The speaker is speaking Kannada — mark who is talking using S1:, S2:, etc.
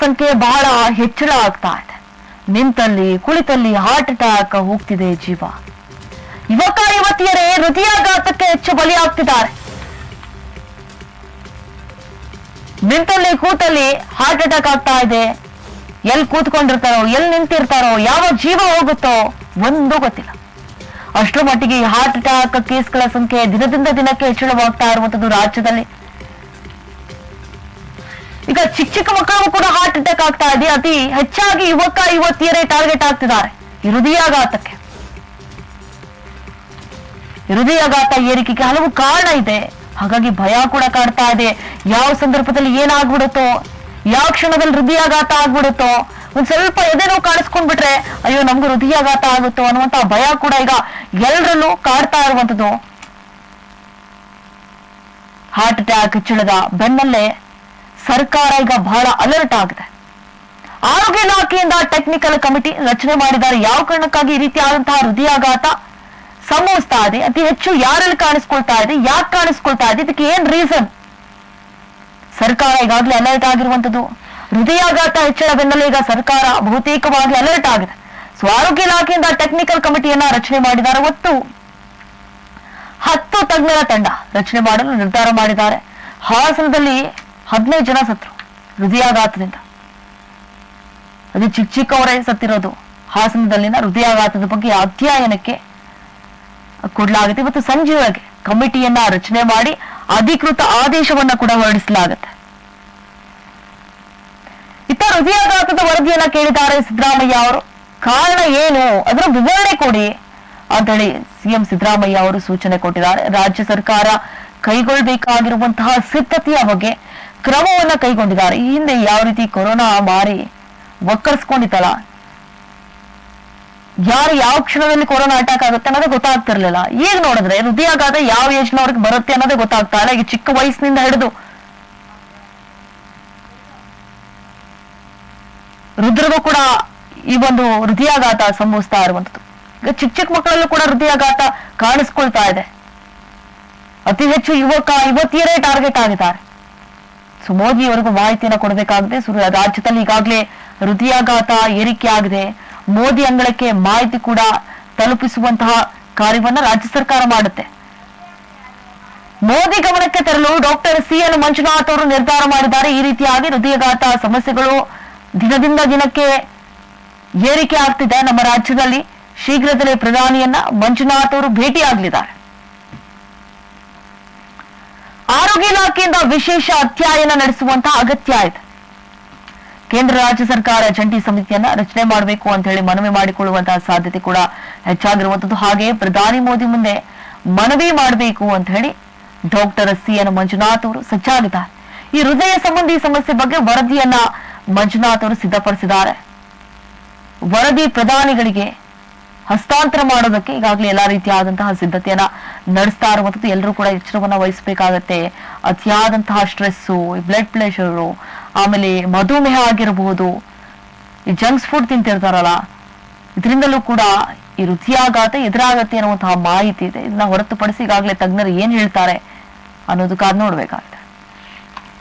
S1: ಸಂಖ್ಯೆ ಬಹಳ ಹೆಚ್ಚಳ ಆಗ್ತಾ ಇದೆ. ನಿಂತಲ್ಲಿ, ಕುಳಿತಲ್ಲಿ ಹಾರ್ಟ್ ಅಟ್ಯಾಕ್ ಹೋಗ್ತಿದೆ ಜೀವ. ಯುವಕ, ಯುವತಿಯರೇ, ಹೃದಯಾಘಾತಕ್ಕೆ ಹೆಚ್ಚು ಬಲಿಯಾಗ್ತಿದ್ದಾರೆ. ನಿಂತಲ್ಲಿ, ಕೂತಲ್ಲಿ ಹಾರ್ಟ್ ಅಟ್ಯಾಕ್ ಆಗ್ತಾ ಇದೆ. ಎಲ್ಲಿ ಕೂತ್ಕೊಂಡಿರ್ತಾರೋ ಎಲ್ಲಿ ನಿಂತಿರ್ತಾರೋ, ಯಾವ ಜೀವ ಹೋಗುತ್ತೋ ಒಂದು ಗೊತ್ತಿಲ್ಲ. ಅಷ್ಟರ ಮಟ್ಟಿಗೆ ಹಾರ್ಟ್ ಅಟ್ಯಾಕ್ ಕೇಸ್ಗಳ ಸಂಖ್ಯೆ ದಿನದಿಂದ ದಿನಕ್ಕೆ ಹೆಚ್ಚಳವಾಗ್ತಾ ಇರುವಂತದ್ದು ರಾಜ್ಯದಲ್ಲಿ. ಈಗ ಚಿಕ್ಕ ಚಿಕ್ಕ ಮಕ್ಕಳಿಗೂ ಕೂಡ ಹಾರ್ಟ್ ಅಟ್ಯಾಕ್ ಆಗ್ತಾ ಇದೆ. ಅತಿ ಹೆಚ್ಚಾಗಿ ಯುವಕ, ಯುವತಿಯರೇ ಟಾರ್ಗೆಟ್ ಆಗ್ತಿದ್ದಾರೆ. ಹೃದಯಾಘಾತಕ್ಕೆ ಹೃದಯಾಘಾತ ಏರಿಕೆಗೆ ಹಲವು ಕಾರಣ ಇದೆ. ಹಾಗಾಗಿ ಭಯ ಕೂಡ ಕಾಡ್ತಾ ಇದೆ. ಯಾವ ಸಂದರ್ಭದಲ್ಲಿ ಏನಾಗ್ಬಿಡುತ್ತೋ, ಯಾವ ಕ್ಷಣದಲ್ಲಿ ಹೃದಯಾಘಾತ ಆಗ್ಬಿಡುತ್ತೋ, ಒಂದ್ ಸ್ವಲ್ಪ ಎದೆನೋ ಕಾಣಿಸ್ಕೊಂಡ್ಬಿಟ್ರೆ, ಅಯ್ಯೋ, ನಮ್ಗೆ ಹೃದಯಾಘಾತ ಆಗುತ್ತೋ ಅನ್ನುವಂತ ಭಯ ಕೂಡ ಈಗ ಎಲ್ಲರಲ್ಲೂ ಕಾಡ್ತಾ ಇರುವಂತದ್ದು ಹಾರ್ಟ್ ಅಟ್ಯಾಕ್ ಚುಳದ ಬೆನ್ನಲ್ಲೇ ಸರ್ಕಾರ ಈಗ ಬಹಳ ಅಲರ್ಟ್ ಆಗಿದೆ. ಆರೋಗ್ಯ ಇಲಾಖೆಯಿಂದ ಟೆಕ್ನಿಕಲ್ ಕಮಿಟಿ ರಚನೆ ಮಾಡಿದ್ದಾರೆ ಯಾವ ಕಾರಣಕ್ಕಾಗಿ ಈ ರೀತಿಯಾದಂತಹ ಹೃದಯಾಘಾತ ಸಂಭವಿಸ್ತಾ ಇದೆ, ಅತಿ ಹೆಚ್ಚು ಯಾರಲ್ಲಿ ಕಾಣಿಸ್ಕೊಳ್ತಾ ಇದೆ, ಯಾಕೆ ಕಾಣಿಸ್ಕೊಳ್ತಾ ಇದೆ, ಇದಕ್ಕೆ ಏನ್ ರೀಸನ್ ಸರ್ಕಾರ ಈಗಾಗಲೇ ಅಲರ್ಟ್ ಆಗಿರುವಂತದ್ದು ಹೃದಯಾಘಾತ ಹೆಚ್ಚಳ ಬೆನ್ನಲ್ಲೇ ಈಗ ಸರ್ಕಾರ ಬಹುತೇಕವಾಗಿ ಅಲರ್ಟ್ ಆಗಿದೆ. ಸೊ ಆರೋಗ್ಯ ಇಲಾಖೆಯಿಂದ ಟೆಕ್ನಿಕಲ್ ಕಮಿಟಿಯನ್ನ ರಚನೆ ಮಾಡಿದ್ದಾರೆ. ಒಟ್ಟು ಹತ್ತು ತಜ್ಞರ ತಂಡ ರಚನೆ ಮಾಡಲು ನಿರ್ಧಾರ ಮಾಡಿದ್ದಾರೆ. ಹಾಸನದಲ್ಲಿ ಹದಿನೈದು ಜನ ಸತ್ರು, ಹೃದಯಾಘಾತದಿಂದ. ಅದು ಚಿಕ್ಕ ಚಿಕ್ಕವರೇ ಸತ್ತಿರೋದು, ಹಾಸನದಲ್ಲಿನ ಹೃದಯಾಘಾತದ ಬಗ್ಗೆ ಅಧ್ಯಯನಕ್ಕೆ ಕೊಡಲಾಗುತ್ತೆ. ಇವತ್ತು ಸಂಜೆಯೊಳಗೆ ಕಮಿಟಿಯನ್ನ ರಚನೆ ಮಾಡಿ ಅಧಿಕೃತ ಆದೇಶವನ್ನ ಕೂಡ ಹೊರಡಿಸಲಾಗುತ್ತೆ. ಇತ್ತ ಹೃದಯಾಘಾತದ ವರದಿಯನ್ನ ಕೇಳಿದ್ದಾರೆ ಸಿದ್ದರಾಮಯ್ಯ ಅವರು. ಕಾರಣ ಏನು? ಅದರ ವಿವರಣೆ ಕೊಡಿ ಅಂತ ಹೇಳಿ ಸಿಎಂ ಸಿದ್ದರಾಮಯ್ಯ ಅವರು ಸೂಚನೆ ಕೊಟ್ಟಿದ್ದಾರೆ. ರಾಜ್ಯ ಸರ್ಕಾರ ಕೈಗೊಳ್ಳಬೇಕಾಗಿರುವಂತಹ ಸಿದ್ಧತೆಯ ಬಗ್ಗೆ ಕ್ರಮವನ್ನ ಕೈಗೊಂಡಿದ್ದಾರೆ. ಈ ಹಿಂದೆ ಯಾವ ರೀತಿ ಕೊರೋನಾ ಮಾರಿ ಒಕ್ಕರ್ಸ್ಕೊಂಡಿತ್ತಲ್ಲ ಯಾರು ಯಾವ ಕ್ಷಣದಲ್ಲಿ ಕೊರೋನಾ ಅಟ್ಯಾಕ್ ಆಗುತ್ತೆ ಅನ್ನೋದೇ ಗೊತ್ತಾಗ್ತಿರ್ಲಿಲ್ಲ. ಈಗ ನೋಡಿದ್ರೆ ಹೃದಯಾಘಾತ ಯಾವ ಏಜ್ನವ್ರಿಗೆ ಬರುತ್ತೆ ಅನ್ನೋದೇ ಗೊತ್ತಾಗ್ತಾ ಇಲ್ಲ. ಈಗ ಚಿಕ್ಕ ವಯಸ್ಸಿನಿಂದ ಹಿಡಿದು ರುದ್ರಗೂ ಕೂಡ ಈ ಒಂದು ಹೃದಯಾಘಾತ ಸಂಭವಿಸ್ತಾ ಇರುವಂತದ್ದು ಈಗ ಚಿಕ್ಕ ಚಿಕ್ಕ ಮಕ್ಕಳಲ್ಲೂ ಕೂಡ ಹೃದಯಾಘಾತ ಕಾಣಿಸ್ಕೊಳ್ತಾ ಇದೆ. ಅತಿ ಹೆಚ್ಚು ಯುವಕ, ಯುವತಿಯರೇ ಟಾರ್ಗೆಟ್ ಆಗಿದ್ದಾರೆ. ಸೊ ಮೋದಿ ಅವರಿಗೂ ಮಾಹಿತಿಯನ್ನು ಕೊಡಬೇಕಾಗಿದೆ ರಾಜ್ಯದಲ್ಲಿ ಈಗಾಗಲೇ ಹೃದಯಾಘಾತ ಏರಿಕೆ ಆಗಿದೆ ಮೋದಿ ಅಂಗಳಕ್ಕೆ ಮಾಹಿತಿ ಕೂಡ ತಲುಪಿಸುವಂತಹ ಕಾರ್ಯವನ್ನ ರಾಜ್ಯ ಸರ್ಕಾರ ಮಾಡುತ್ತೆ. ಮೋದಿ ಗಮನಕ್ಕೆ ತರಲು ಡಾಕ್ಟರ್ ಸಿ ಎನ್ ಮಂಜುನಾಥ್ ಅವರು ನಿರ್ಧಾರ ಮಾಡಿದ್ದಾರೆ. ಈ ರೀತಿಯಾಗಿ ಹೃದಯಾಘಾತ ಸಮಸ್ಯೆಗಳು ದಿನದಿಂದ ದಿನಕ್ಕೆ ಏರಿಕೆ ಆಗ್ತಿದೆ ನಮ್ಮ ರಾಜ್ಯದಲ್ಲಿ. ಶೀಘ್ರದಲ್ಲೇ ಪ್ರಧಾನಿಯನ್ನ ಮಂಜುನಾಥ್ ಅವರು ಭೇಟಿಯಾಗಲಿದ್ದಾರೆ. ಆರೋಗ್ಯ ಇಲಾಖೆಯಿಂದ ವಿಶೇಷ ಅಧ್ಯಯನ ನಡೆಸುವಂತಹ ಅಗತ್ಯ ಇದೆ. ಕೇಂದ್ರ ರಾಜ್ಯ ಸರ್ಕಾರ ಜಂಟಿ ಸಮಿತಿಯನ್ನ ರಚನೆ ಮಾಡಬೇಕು ಅಂತ ಹೇಳಿ ಮನವಿ ಮಾಡಿಕೊಳ್ಳುವಂತಹ ಸಾಧ್ಯತೆ ಕೂಡ ಹೆಚ್ಚಾಗಿರುವಂತದ್ದು. ಹಾಗೆ ಪ್ರಧಾನಿ ಮೋದಿ ಮುಂದೆ ಮನವಿ ಮಾಡಬೇಕು ಅಂತ ಹೇಳಿ ಡಾಕ್ಟರ್ ಸಿ ಎನ್ ಮಂಜುನಾಥ್ ಅವರು ಸಜ್ಜಾಗಿದ್ದಾರೆ. ಈ ಹೃದಯ ಸಂಬಂಧಿ ಸಮಸ್ಯೆ ಬಗ್ಗೆ ವರದಿಯನ್ನ ಮಂಜುನಾಥ್ ಅವರು ಸಿದ್ಧಪಡಿಸಿದ್ದಾರೆ. ವರದಿ ಪ್ರಧಾನಿಗಳಿಗೆ ಹಸ್ತಾಂತರ ಮಾಡೋದಕ್ಕೆ ಈಗಾಗಲೇ ಎಲ್ಲಾ ರೀತಿಯಾದಂತಹ ಸಿದ್ಧತೆಯನ್ನ ನಡೆಸ್ತಾ ಇರುವಂತದ್ದು ಎಲ್ಲರೂ ಕೂಡ ಎಚ್ಚರವನ್ನ ವಹಿಸಬೇಕಾಗತ್ತೆ. ಅತಿಯಾದಂತಹ ಸ್ಟ್ರೆಸ್ಸು ಬ್ಲಡ್ ಪ್ರೆಷರು ಆಮೇಲೆ ಮಧುಮೇಹ ಆಗಿರಬಹುದು ಈ ಜಂಕ್ಸ್ ಫುಡ್ ತಿಂತಿರ್ತಾರಲ್ಲ, ಇದರಿಂದಲೂ ಕೂಡ ಈ ರುಚಿಯಾಗತ್ತೆ, ಎದುರಾಗತ್ತೆ ಅನ್ನುವಂತಹ ಮಾಹಿತಿ ಇದೆ. ಇದನ್ನ ಹೊರತುಪಡಿಸಿ ಈಗಾಗಲೇ ತಜ್ಞರು ಏನ್ ಹೇಳ್ತಾರೆ ಅನ್ನೋದಕ್ಕಾದ್ ನೋಡ್ಬೇಕಾಗುತ್ತೆ.